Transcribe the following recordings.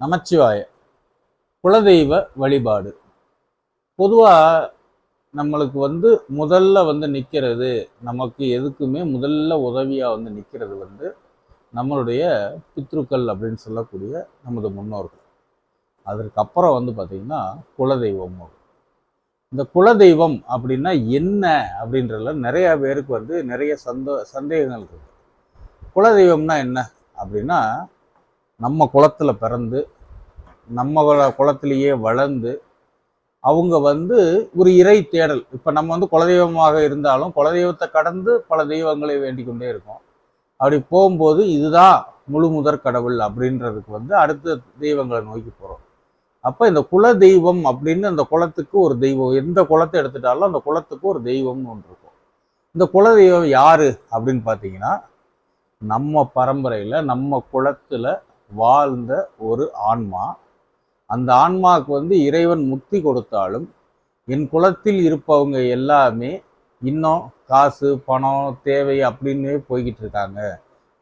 நமச்சிவாய குலதெய்வ வழிபாடு. பொதுவாக நம்மளுக்கு வந்து முதல்ல வந்து நிற்கிறது நமக்கு எதுக்குமே முதல்ல உதவியாக வந்து நிற்கிறது வந்து நம்மளுடைய பித்ருக்கள் அப்படின்னு சொல்லக்கூடிய நமது முன்னோர்கள். அதற்கப்புறம் வந்து பார்த்திங்கன்னா குலதெய்வம் இந்த குலதெய்வம் அப்படின்னா என்ன அப்படின்றதுல நிறைய பேருக்கு வந்து நிறைய சந்தோ சந்தேகங்கள் இருக்குது குலதெய்வம்னா என்ன அப்படின்னா நம்ம குலத்தில் பிறந்து நம்ம குளத்திலேயே வளர்ந்து அவங்க வந்து ஒரு இறை தேடல். இப்போ நம்ம வந்து குலதெய்வமாக இருந்தாலும் குலதெய்வத்தை கடந்து பல தெய்வங்களை வேண்டிக் கொண்டே இருக்கோம். அப்படி போகும்போது இதுதான் முழு முதற் கடவுள் அப்படின்றதுக்கு வந்து அடுத்த தெய்வங்களை நோக்கி போகிறோம் அப்போ இந்த குல தெய்வம் அப்படின்னு அந்த குளத்துக்கு ஒரு தெய்வம் எந்த குளத்தை எடுத்துட்டாலும் அந்த குளத்துக்கு ஒரு தெய்வம்னு ஒன்று இருக்கும். இந்த குல தெய்வம் யார் அப்படின்னு பார்த்தீங்கன்னா நம்ம பரம்பரையில் நம்ம குளத்தில் வாழ்ந்த ஒரு ஆன்மா அந்த ஆன்மாவுக்கு வந்து இறைவன் முக்தி கொடுத்தாலும் என் குலத்தில் இருப்பவங்க எல்லாமே இன்னும் காசு பணம் தேவை அப்படின்னு போய்கிட்டு இருக்காங்க.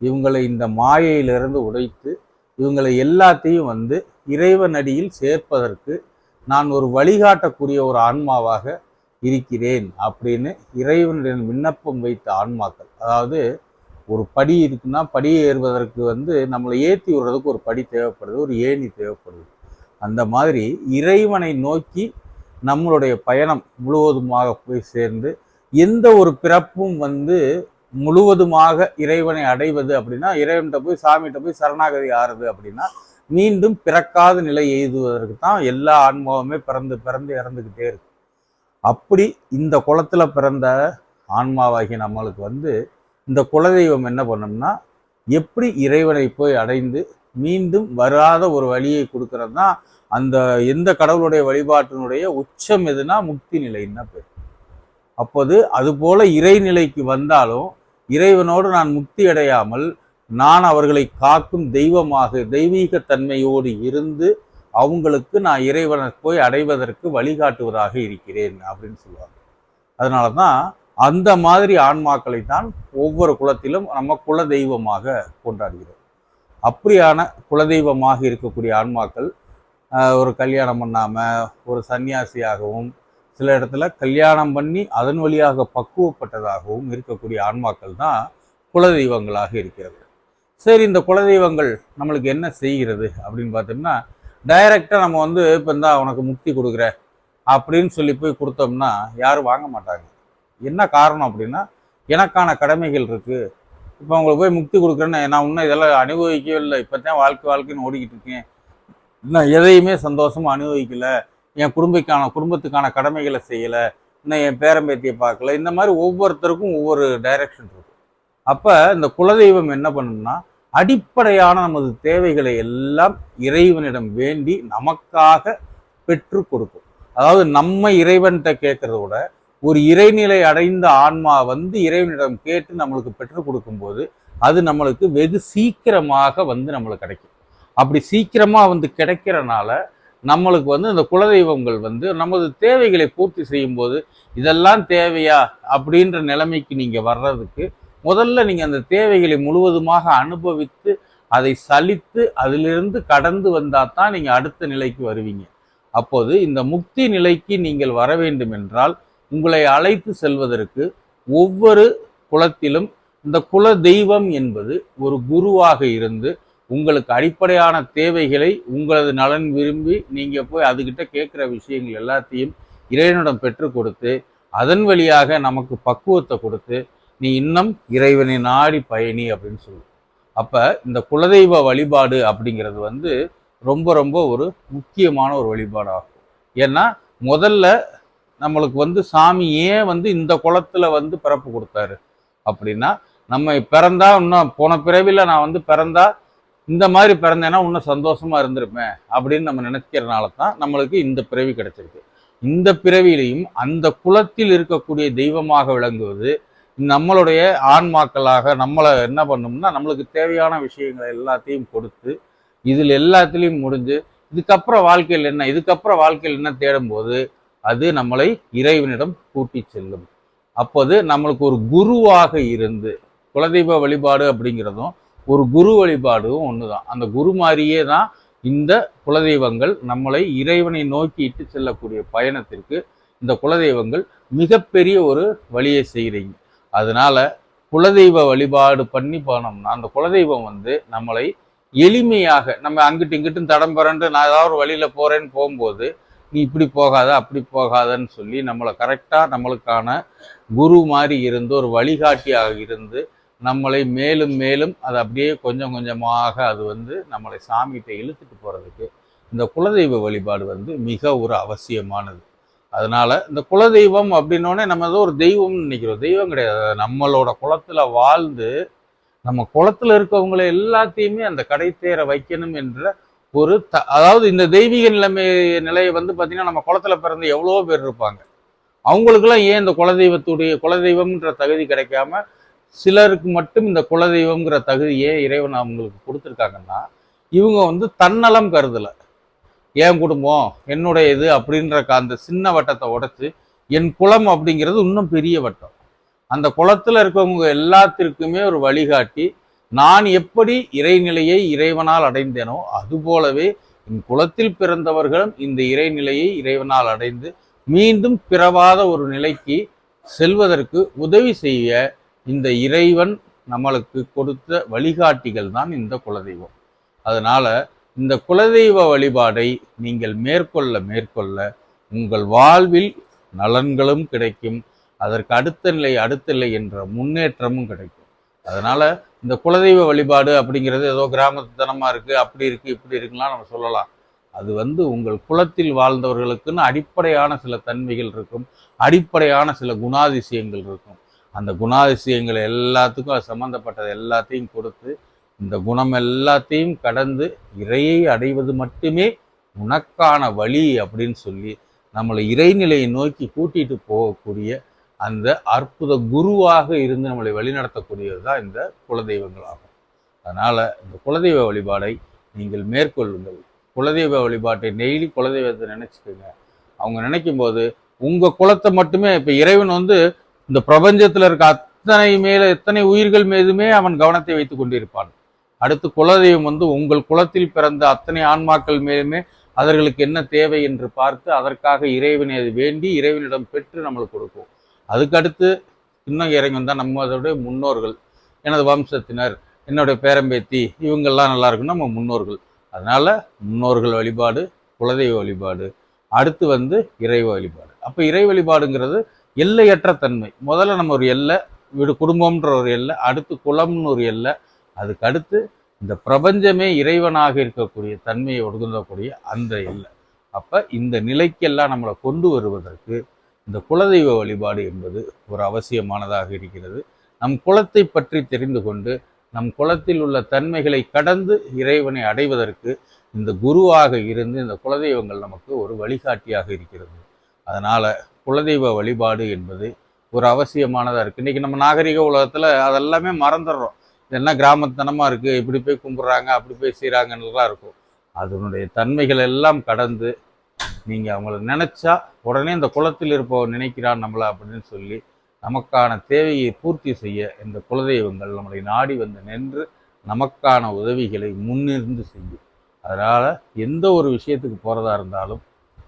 இவங்களை இந்த மாயையிலிருந்து உடைத்து இவங்களை எல்லாத்தையும் வந்து இறைவன் அடியில் சேர்ப்பதற்கு நான் ஒரு வழிகாட்டக்கூடிய ஒரு ஆன்மாவாக இருக்கிறேன் அப்படின்னு இறைவனுடன் விண்ணப்பம் வைத்த ஆன்மாக்கள். அதாவது ஒரு படி இருக்குன்னா படியை ஏறுவதற்கு வந்து நம்மளை ஏற்றி விடுறதுக்கு ஒரு படி தேவைப்படுது ஒரு ஏணி தேவைப்படுது. அந்த மாதிரி இறைவனை நோக்கி நம்மளுடைய பயணம் முழுவதுமாக போய் சேர்ந்து எந்த ஒரு பிறப்பும் வந்து முழுவதுமாக இறைவனை அடைவது அப்படின்னா இறைவன்கிட்ட போய் சாமிகிட்ட போய் சரணாகதி ஆறுது அப்படின்னா மீண்டும் பிறக்காத நிலை எய்துவதற்கு தான் எல்லா ஆன்மாவுமே பிறந்து பிறந்து இறந்துக்கிட்டே இருக்கு அப்படி இந்த குளத்தில் பிறந்த ஆன்மாவாகிய நம்மளுக்கு வந்து இந்த குலதெய்வம் என்ன பண்ணோம்னா எப்படி இறைவனை போய் அடைந்து மீண்டும் வராத ஒரு வழியை கொடுக்கறது தான் அந்த எந்த கடவுளுடைய வழிபாட்டினுடைய உச்சம் எதுனா முக்தி நிலைன்னா பேர். அப்போது அதுபோல இறைநிலைக்கு வந்தாலும் இறைவனோடு நான் முக்தி அடையாமல் நான் அவர்களை காக்கும் தெய்வமாக தெய்வீக தன்மையோடு இருந்து அவங்களுக்கு நான் இறைவனை போய் அடைவதற்கு வழிகாட்டுவதாக இருக்கிறேன் அப்படின்னு சொல்லுவாங்க. அதனால தான் அந்த மாதிரி ஆன்மாக்களை தான் ஒவ்வொரு குலத்திலும் நம்ம குல தெய்வமாக கொண்டாடுகிறோம். அப்படியான குலதெய்வமாக இருக்கக்கூடிய ஆன்மாக்கள் ஒரு கல்யாணம் பண்ணாமல் ஒரு சன்னியாசியாகவும் சில இடத்துல கல்யாணம் பண்ணி அதன் வழியாக பக்குவப்பட்டதாகவும் இருக்கக்கூடிய ஆன்மாக்கள் தான் குலதெய்வங்களாக இருக்கிறது. சரி இந்த குலதெய்வங்கள் நம்மளுக்கு என்ன செய்கிறது அப்படின்னு பார்த்தோம்னா டைரக்டாக நம்ம வந்து இப்போ இந்தா உனக்கு முக்தி கொடுக்குற அப்படின்னு சொல்லி போய் கொடுத்தோம்னா யாரும் வாங்க மாட்டாங்க. என்ன காரணம் அப்படின்னா எனக்கான கடமைகள் இருக்குது இப்போ உங்களுக்கு போய் முக்தி கொடுக்குறேன்னு நான் இன்னும் இதெல்லாம் அனுபவிக்கவே இல்லை. இப்போ தான் வாழ்க்கை வாழ்க்கைன்னு ஓடிக்கிட்டு இருக்கேன். இன்னும் எதையுமே சந்தோஷமா அனுபவிக்கல. என் குடும்பக்கான குடும்பத்துக்கான கடமைகளை செய்யலை. இன்னும் என் பேரம்பேத்தியை பார்க்கல. இந்த மாதிரி ஒவ்வொருத்தருக்கும் ஒவ்வொரு டைரக்ஷன் இருக்கும் அப்போ இந்த குலதெய்வம் என்ன பண்ணும்னா அடிப்படையான நமது தேவைகளை எல்லாம் இறைவனிடம் வேண்டி நமக்காக பெற்று கொடுக்கும். அதாவது நம்ம இறைவன்கிட்ட கேட்கறத விட ஒரு இறைநிலை அடைந்த ஆன்மா வந்து இறைவனிடம் கேட்டு நம்மளுக்கு பெற்றுக் கொடுக்கும்போது அது நம்மளுக்கு வெகு சீக்கிரமாக வந்து நம்மளுக்கு கிடைக்கும். அப்படி சீக்கிரமாக வந்து கிடைக்கிறனால நம்மளுக்கு வந்து இந்த குலதெய்வங்கள் வந்து நமது தேவைகளை பூர்த்தி செய்யும் போது இதெல்லாம் தேவையா அப்படின்ற நிலைமைக்கு நீங்கள் வர்றதுக்கு முதல்ல நீங்கள் அந்த தேவைகளை முழுவதுமாக அனுபவித்து அதை சலித்து அதிலிருந்து கடந்து வந்தால் தான் நீங்கள் அடுத்த நிலைக்கு வருவீங்க. அப்போது இந்த முக்தி நிலைக்கு நீங்கள் வர வேண்டும் என்றால் உங்களை அழைத்து செல்வதற்கு ஒவ்வொரு குலத்திலும் இந்த குல தெய்வம் என்பது ஒரு குருவாக இருந்து உங்களுக்கு அடிப்படையான தேவைகளை உங்களது நலன் விரும்பி நீங்கள் போய் அதுகிட்ட கேட்குற விஷயங்கள் எல்லாத்தையும் இறைவனிடம் பெற்று கொடுத்து அதன் வழியாக நமக்கு பக்குவத்தை கொடுத்து நீ இன்னும் இறைவனை நாடி பயணி அப்படின்னு சொல்லுவோம். அப்போ இந்த குலதெய்வ வழிபாடு அப்படிங்கிறது வந்து ரொம்ப ரொம்ப ஒரு முக்கியமான ஒரு வழிபாடாகும். ஏன்னா முதல்ல நம்மளுக்கு வந்து சாமி ஏன் வந்து இந்த குளத்தில் வந்து பிறப்பு கொடுத்தாரு. அப்படின்னா நம்ம பிறந்தா இன்னும் போன பிறவியில் நான் வந்து பிறந்தா இந்த மாதிரி பிறந்தேன்னா இன்னும் சந்தோஷமாக இருந்திருப்பேன் அப்படின்னு நம்ம நினைக்கிறனால தான் நம்மளுக்கு இந்த பிறவி கிடைச்சிருக்கு. இந்த பிறவியிலையும் அந்த குலத்தில் இருக்கக்கூடிய தெய்வமாக விளங்குவது நம்மளுடைய ஆன்மாக்களாக நம்மளை என்ன பண்ணோம்னா நம்மளுக்கு தேவையான விஷயங்களை எல்லாத்தையும் கொடுத்து இதில் எல்லாத்துலேயும் முடிஞ்சு இதுக்கப்புறம் வாழ்க்கையில் என்ன இதுக்கப்புறம் வாழ்க்கையில் என்ன தேடும்போது அது நம்மளை இறைவனிடம் கூட்டி செல்லும். அப்போது நம்மளுக்கு ஒரு குருவாக இருந்து குலதெய்வ வழிபாடு அப்படிங்கிறதும் ஒரு குரு வழிபாடும் ஒன்று தான் அந்த குரு மாதிரியே தான் இந்த குலதெய்வங்கள் நம்மளை இறைவனை நோக்கி இட்டு செல்லக்கூடிய பயணத்திற்கு இந்த குலதெய்வங்கள் மிகப்பெரிய ஒரு வழியை செய்கிறீங்க அதனால குலதெய்வ வழிபாடு பண்ணி போனோம்னா அந்த குலதெய்வம் வந்து நம்மளை எளிமையாக நம்ம அங்கிட்டு இங்கிட்டும் தடம் புரண்டு நான் ஏதாவது ஒரு வழியில் போகிறேன்னு போகும்போது நீ இப்படி போகாத அப்படி போகாதன்னு சொல்லி நம்மளை கரெக்டாக நம்மளுக்கான குரு மாதிரி இருந்து ஒரு வழிகாட்டியாக இருந்து நம்மளை மேலும் மேலும் அது அப்படியே கொஞ்சம் கொஞ்சமாக அது வந்து நம்மளை சாமிகிட்ட இழுத்துட்டு போகிறதுக்கு இந்த குலதெய்வ வழிபாடு வந்து மிக ஒரு அவசியமானது. அதனால் இந்த குலதெய்வம் அப்படின்னோடனே நம்ம ஏதோ ஒரு தெய்வம்னு நினைக்கிறோம். தெய்வம் கிடையாது. நம்மளோட குளத்தில் வாழ்ந்து நம்ம குளத்தில் இருக்கவங்களை எல்லாத்தையுமே அந்த கடை தேர வைக்கணும் என்ற ஒரு த அதாவது இந்த தெய்வீக நிலைமை நிலையை வந்து பார்த்தீங்கன்னா நம்ம குளத்துல பிறந்து எவ்வளோ பேர் இருப்பாங்க. அவங்களுக்கெல்லாம் ஏன் இந்த குலதெய்வத்துடைய குலதெய்வம்ன்ற தகுதி கிடைக்காம சிலருக்கு மட்டும் இந்த குலதெய்வம்ங்கிற தகுதி ஏன் இறைவன் அவங்களுக்கு கொடுத்துருக்காங்கன்னா இவங்க வந்து தன்னலம் கருதலை. என் குடும்பம்? என்னுடைய இது அப்படின்ற அந்த சின்ன வட்டத்தை உடைச்சு என் குலம் அப்படிங்கிறது இன்னும் பெரிய வட்டம். அந்த குளத்தில் இருக்கவங்க எல்லாத்திற்குமே ஒரு வழிகாட்டி நான் எப்படி இறைநிலையை இறைவனால் அடைந்தேனோ அதுபோலவே என் குலத்தில் பிறந்தவர்களும் இந்த இறைநிலையை இறைவனால் அடைந்து மீண்டும் பிறவாத ஒரு நிலைக்கு செல்வதற்கு உதவி செய்ய இந்த இறைவன் நம்மளுக்கு கொடுத்த வழிகாட்டிகள் தான் இந்த குலதெய்வம். அதனால இந்த குலதெய்வ வழிபாடை நீங்கள் மேற்கொள்ள மேற்கொள்ள உங்கள் வாழ்வில் நலன்களும் கிடைக்கும். அதற்கு அடுத்த நிலை அடுத்த நிலை என்ற முன்னேற்றமும் கிடைக்கும். அதனால இந்த குலதெய்வ வழிபாடு அப்படிங்கிறது ஏதோ கிராமத்தனமா இருக்குது அப்படி இருக்குது இப்படி இருக்குலாம் நம்ம சொல்லலாம். அது வந்து உங்கள் குலத்தில் வாழ்ந்தவர்களுக்குன்னு அடிப்படையான சில தன்மைகள் இருக்கும் அடிப்படையான சில குணாதிசயங்கள் இருக்கும். அந்த குணாதிசயங்கள் எல்லாத்துக்கும் அது சம்மந்தப்பட்டது எல்லாத்தையும் கொடுத்து இந்த குணம் எல்லாத்தையும் கடந்து இறையை அடைவது மட்டுமே உனக்கான வழி அப்படின்னு சொல்லி நம்மளை இறைநிலையை நோக்கி கூட்டிகிட்டு போகக்கூடிய அந்த அற்புத குருவாக இருந்து நம்மளை வழிநடத்தக்கூடியது தான் இந்த குலதெய்வங்கள் ஆகும் அதனால் இந்த குலதெய்வ வழிபாடை நீங்கள் மேற்கொள்ளுங்கள். குலதெய்வ வழிபாட்டை டெய்லி குலதெய்வத்தை நினச்சிக்கோங்க. அவங்க நினைக்கும் போது உங்கள் குலத்தை மட்டுமே இப்போ இறைவன் வந்து இந்த பிரபஞ்சத்தில் இருக்க அத்தனை மேல எத்தனை உயிர்கள் மீதுமே அவன் கவனத்தை வைத்து கொண்டிருப்பான். அடுத்து குலதெய்வம் வந்து உங்கள் குலத்தில் பிறந்த அத்தனை ஆன்மாக்கள் மேலுமே அவர்களுக்கு என்ன தேவை என்று பார்த்து அதற்காக இறைவனை அது வேண்டி இறைவனிடம் பெற்று நம்மளுக்கு கொடுக்கும். அதுக்கடுத்து இன்னும் இறங்கி வந்தால் நம்ம அதோடைய முன்னோர்கள். எனது வம்சத்தினர் என்னுடைய பேரம்பேத்தி இவங்கெல்லாம் நல்லா இருக்குன்னு நம்ம முன்னோர்கள். அதனால் முன்னோர்கள் வழிபாடு குலதெய்வ வழிபாடு. அடுத்து வந்து இறை வழிபாடு. அப்போ இறை வழிபாடுங்கிறது எல்லையற்ற தன்மை. முதல்ல நம்ம ஒரு எல்லை வீடு குடும்பம்ன்ற ஒரு எல்லை அடுத்து குலம்னு ஒரு எல்லை அதுக்கு அடுத்து இந்த பிரபஞ்சமே இறைவனாக இருக்கக்கூடிய தன்மையை ஒடுங்கக்கூடிய அந்த எல்லை. அப்போ இந்த நிலைக்கெல்லாம் நம்மளை கொண்டு வருவதற்கு இந்த குலதெய்வ வழிபாடு என்பது ஒரு அவசியமானதாக இருக்கிறது. நம் குலத்தை பற்றி தெரிந்து கொண்டு நம் குலத்தில் உள்ள தன்மைகளை கடந்து இறைவனை அடைவதற்கு இந்த குருவாக இருந்து இந்த குலதெய்வங்கள் நமக்கு ஒரு வழிகாட்டியாக இருக்கிறது. அதனால் குலதெய்வ வழிபாடு என்பது ஒரு அவசியமானதாக இருக்குது இன்றைக்கி நம்ம நாகரிக உலகத்தில் அதெல்லாமே மறந்துடுறோம். என்ன கிராமத்தனமாக இருக்குது இப்படி போய் கும்பிட்றாங்க அப்படி போய் செய்கிறாங்கன்னுலாம் இருக்கும். அதனுடைய தன்மைகள் எல்லாம் கடந்து நீங்கள் அவங்கள நினச்சா உடனே இந்த குலத்தில் இருப்பவர் நினைக்கிறான் நம்மளை அப்படின்னு சொல்லி நமக்கான தேவையை பூர்த்தி செய்ய இந்த குலதெய்வங்கள் நம்மளை நாடி வந்து நின்று நமக்கான உதவிகளை முன்னிருந்து செய்யும். அதனால் எந்த ஒரு விஷயத்துக்கு போகிறதா இருந்தாலும்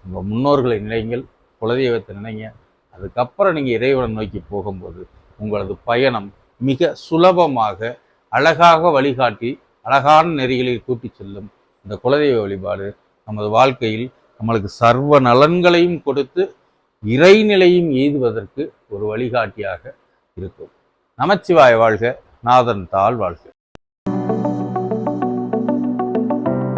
உங்கள் முன்னோர்களை நினைங்கள் குலதெய்வத்தை நினைங்க. அதுக்கப்புறம் நீங்கள் இறைவனை நோக்கி போகும்போது உங்களது பயணம் மிக சுலபமாக அழகாக வழிகாட்டி அழகான நெறிகளில் கூட்டிச் செல்லும் இந்த குலதெய்வ வழிபாடு நமது வாழ்க்கையில் நம்மளுக்கு சர்வ நலன்களையும் கொடுத்து இறைநிலையும் எய்துவதற்கு ஒரு வழிகாட்டியாக இருக்கும். நமச்சிவாய வாழ்க நாதன் தாழ் வாழ்க.